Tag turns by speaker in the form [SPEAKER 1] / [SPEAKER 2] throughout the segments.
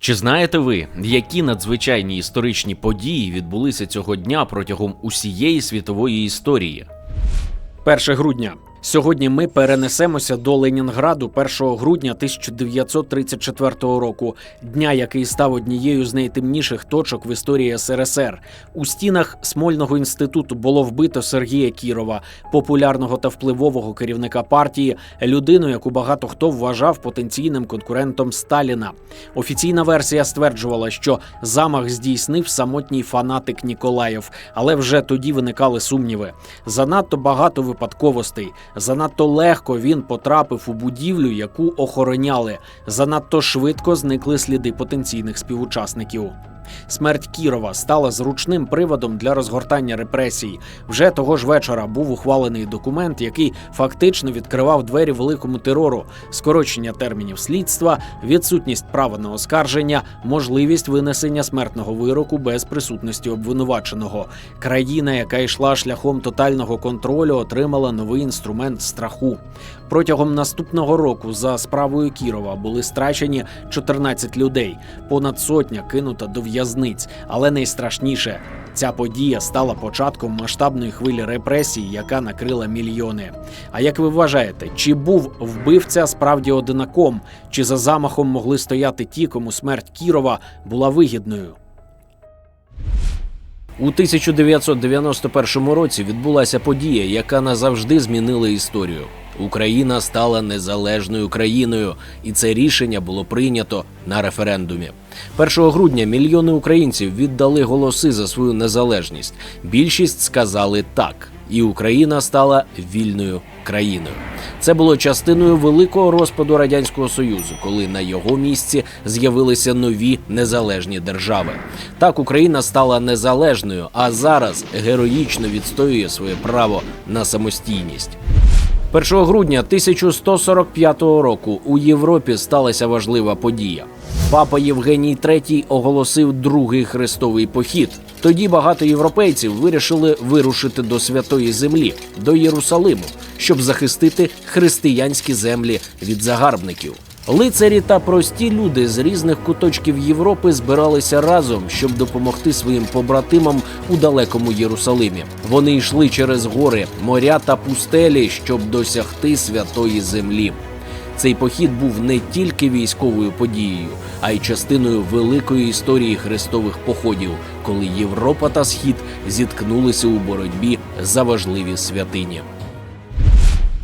[SPEAKER 1] Чи знаєте ви, які надзвичайні історичні події відбулися цього дня протягом усієї світової історії?
[SPEAKER 2] 1 грудня. Сьогодні ми перенесемося до Ленінграду 1 грудня 1934 року, дня, який став однією з найтемніших точок в історії СРСР. У стінах Смольного інституту було вбито Сергія Кірова, популярного та впливового керівника партії, людину, яку багато хто вважав потенційним конкурентом Сталіна. Офіційна версія стверджувала, що замах здійснив самотній фанатик Ніколаєв, але вже тоді виникали сумніви. Занадто багато випадковостей. Занадто легко він потрапив у будівлю, яку охороняли. Занадто швидко зникли сліди потенційних співучасників. Смерть Кірова стала зручним приводом для розгортання репресій. Вже того ж вечора був ухвалений документ, який фактично відкривав двері великому терору, скорочення термінів слідства, відсутність права на оскарження, можливість винесення смертного вироку без присутності обвинуваченого. Країна, яка йшла шляхом тотального контролю, отримала новий інструмент страху. Протягом наступного року за справою Кірова були страчені 14 людей, понад сотня кинута до в'язниць. Але найстрашніше ця подія стала початком масштабної хвилі репресій, яка накрила мільйони. А як ви вважаєте, чи був вбивця справді одинаком, чи за замахом могли стояти ті, кому смерть Кірова була вигідною?
[SPEAKER 1] У 1991 році відбулася подія, яка назавжди змінила історію. Україна стала незалежною країною, і це рішення було прийнято на референдумі. 1 грудня мільйони українців віддали голоси за свою незалежність. Більшість сказали так, і Україна стала вільною країною. Це було частиною великого розпаду радянського союзу, коли на його місці з'явилися нові незалежні держави. Так Україна стала незалежною, а зараз героїчно відстоює своє право на самостійність. 1 грудня 1145 року у Європі сталася важлива подія. Папа Євгеній III оголосив другий хрестовий похід. Тоді багато європейців вирішили вирушити до святої землі, до Єрусалиму, щоб захистити християнські землі від загарбників. Лицарі та прості люди з різних куточків Європи збиралися разом, щоб допомогти своїм побратимам у далекому Єрусалимі. Вони йшли через гори, моря та пустелі, щоб досягти святої землі. Цей похід був не тільки військовою подією, а й частиною великої історії хрестових походів, коли Європа та Схід зіткнулися у боротьбі за важливі святині.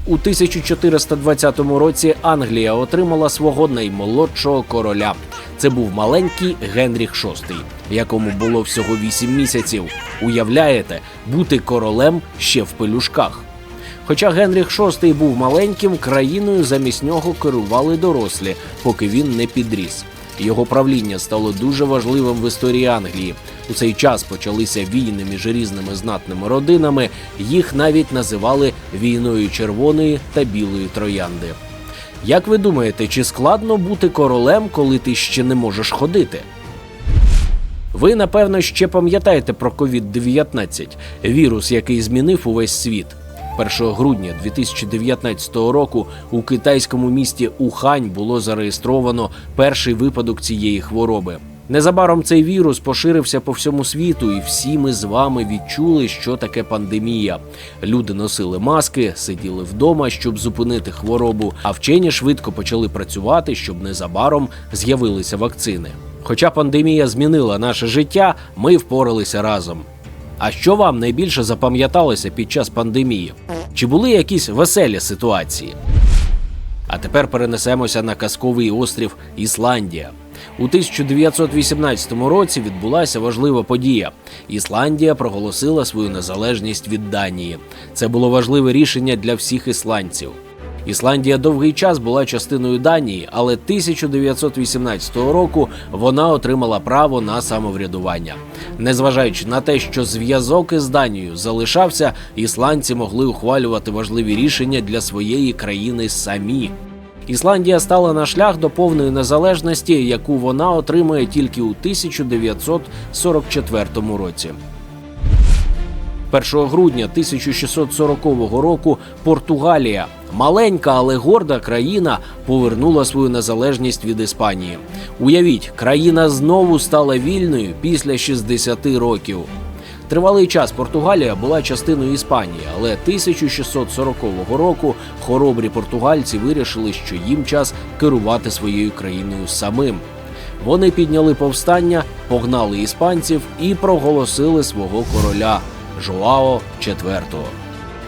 [SPEAKER 1] У 1420 році Англія отримала свого наймолодшого короля. Це був маленький Генріх VI, якому було всього 8 місяців. Уявляєте, бути королем ще в пелюшках. Хоча Генріх VI був маленьким, країною замість нього керували дорослі, поки він не підріс. Його правління стало дуже важливим в історії Англії. У цей час почалися війни між різними знатними родинами. Їх навіть називали війною червоної та білої троянди. Як ви думаєте, чи складно бути королем, коли ти ще не можеш ходити? Ви напевно ще пам'ятаєте про COVID-19 – вірус, який змінив увесь світ. 1 грудня 2019 року у китайському місті Ухань було зареєстровано перший випадок цієї хвороби. Незабаром цей вірус поширився по всьому світу, і всі ми з вами відчули, що таке пандемія. Люди носили маски, сиділи вдома, щоб зупинити хворобу. А вчені швидко почали працювати, щоб незабаром з'явилися вакцини. Хоча пандемія змінила наше життя, ми впоралися разом. А що вам найбільше запам'яталося під час пандемії? Чи були якісь веселі ситуації? А тепер перенесемося на казковий острів Ісландія. У 1918 році відбулася важлива подія. Ісландія проголосила свою незалежність від Данії. Це було важливе рішення для всіх ісландців. Ісландія довгий час була частиною Данії, але 1918 року вона отримала право на самоврядування. Незважаючи на те, що зв'язок із Данією залишався, ісландці могли ухвалювати важливі рішення для своєї країни самі. Ісландія стала на шлях до повної незалежності, яку вона отримає тільки у 1944 році. 1 грудня 1640 року Португалія, маленька, але горда країна, повернула свою незалежність від Іспанії. Уявіть, країна знову стала вільною після 60 років. Тривалий час Португалія була частиною Іспанії, але 1640 року хоробрі португальці вирішили, що їм час керувати своєю країною самим. Вони підняли повстання, погнали іспанців і проголосили свого короля Жоао IV.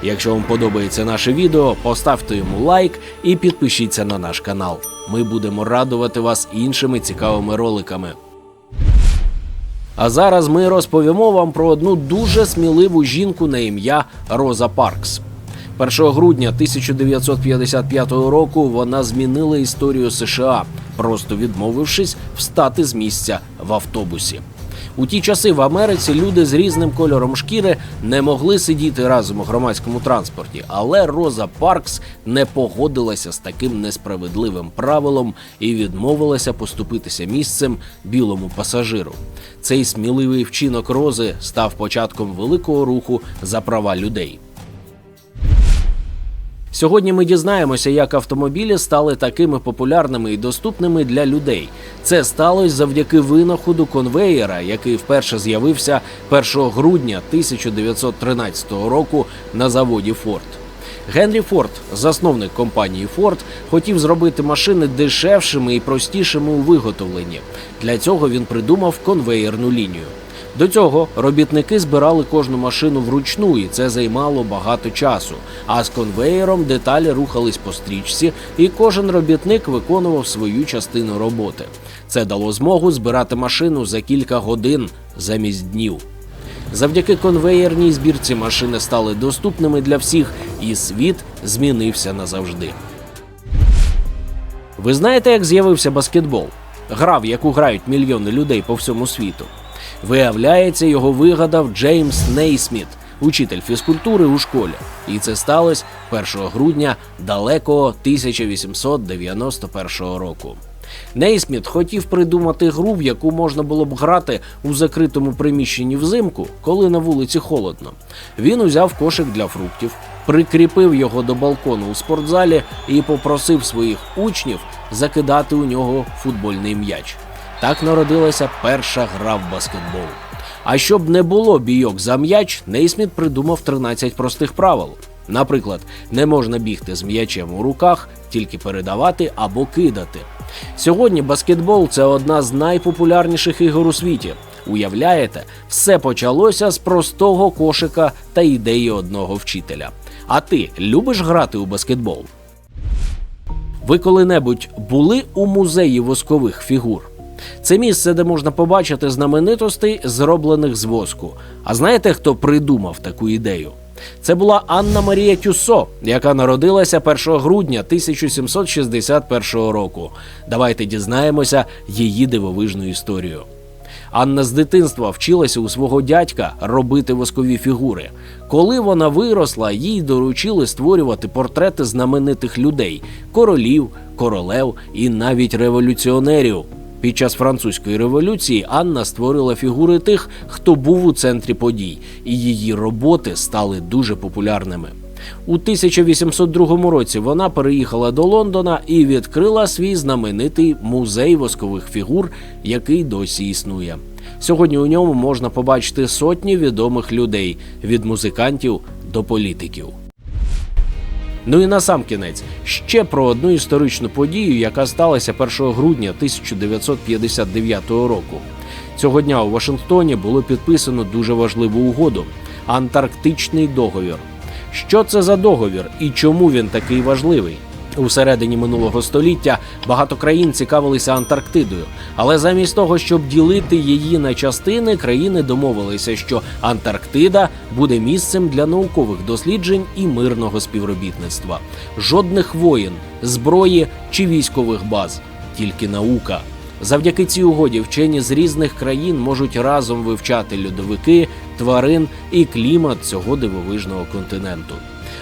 [SPEAKER 1] Якщо вам подобається наше відео, поставте йому лайк і підпишіться на наш канал. Ми будемо радувати вас іншими цікавими роликами. А зараз ми розповімо вам про одну дуже сміливу жінку на ім'я Роза Паркс. 1 грудня 1955 року вона змінила історію США, просто відмовившись встати з місця в автобусі. У ті часи в Америці люди з різним кольором шкіри не могли сидіти разом у громадському транспорті, але Роза Паркс не погодилася з таким несправедливим правилом і відмовилася поступитися місцем білому пасажиру. Цей сміливий вчинок Рози став початком великого руху за права людей. Сьогодні ми дізнаємося, як автомобілі стали такими популярними і доступними для людей. Це сталося завдяки винаходу конвеєра, який вперше з'явився 1 грудня 1913 року на заводі Форд. Генрі Форд, засновник компанії Форд, хотів зробити машини дешевшими і простішими у виготовленні. Для цього він придумав конвеєрну лінію. До цього робітники збирали кожну машину вручну, і це займало багато часу. А з конвеєром деталі рухались по стрічці, і кожен робітник виконував свою частину роботи. Це дало змогу збирати машину за кілька годин замість днів. Завдяки конвеєрній збірці машини стали доступними для всіх, і світ змінився назавжди. Ви знаєте, як з'явився баскетбол? Гра, в яку грають мільйони людей по всьому світу. Виявляється, його вигадав Джеймс Нейсміт, учитель фізкультури у школі. І це сталося 1 грудня далекого 1891 року. Нейсміт хотів придумати гру, в яку можна було б грати у закритому приміщенні взимку, коли на вулиці холодно. Він узяв кошик для фруктів, прикріпив його до балкону у спортзалі і попросив своїх учнів закидати у нього футбольний м'яч. Так народилася перша гра в баскетбол. А щоб не було бійок за м'яч, Нейсміт придумав 13 простих правил. Наприклад, не можна бігти з м'ячем у руках, тільки передавати або кидати. Сьогодні баскетбол це одна з найпопулярніших ігор у світі. Уявляєте, все почалося з простого кошика та ідеї одного вчителя. А ти любиш грати у баскетбол? Ви коли-небудь були у музеї воскових фігур? Це місце, де можна побачити знаменитостей, зроблених з воску. А знаєте, хто придумав таку ідею? Це була Анна Марія Тюссо, яка народилася 1 грудня 1761 року. Давайте дізнаємося її дивовижну історію. Анна з дитинства вчилася у свого дядька робити воскові фігури. Коли вона виросла, їй доручили створювати портрети знаменитих людей королів, королев і навіть революціонерів. Під час французької революції Анна створила фігури тих, хто був у центрі подій, і її роботи стали дуже популярними. У 1802 році вона переїхала до Лондона і відкрила свій знаменитий музей воскових фігур, який досі існує. Сьогодні у ньому можна побачити сотні відомих людей від музикантів до політиків. Ну і на сам кінець ще про одну історичну подію, яка сталася 1 грудня 1959 року. Цього дня у Вашингтоні було підписано дуже важливу угоду Антарктичний договір. Що це за договір і чому він такий важливий? У середині минулого століття багато країн цікавилися Антарктидою, але замість того, щоб ділити її на частини, країни домовилися, що Антарктида буде місцем для наукових досліджень і мирного співробітництва. Жодних воїн, зброї чи військових баз, тільки наука. Завдяки цій угоді вчені з різних країн можуть разом вивчати льодовики, тварин і клімат цього дивовижного континенту.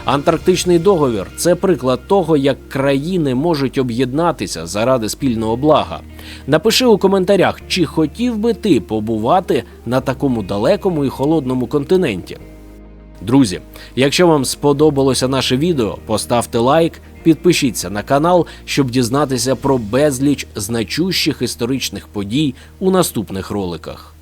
[SPEAKER 1] Антарктичний договір це приклад того, як країни можуть об'єднатися заради спільного блага. Напиши у коментарях, чи хотів би ти побувати на такому далекому і холодному континенті. Друзі, якщо вам сподобалося наше відео, поставте лайк, підпишіться на канал, щоб дізнатися про безліч значущих історичних подій у наступних роликах.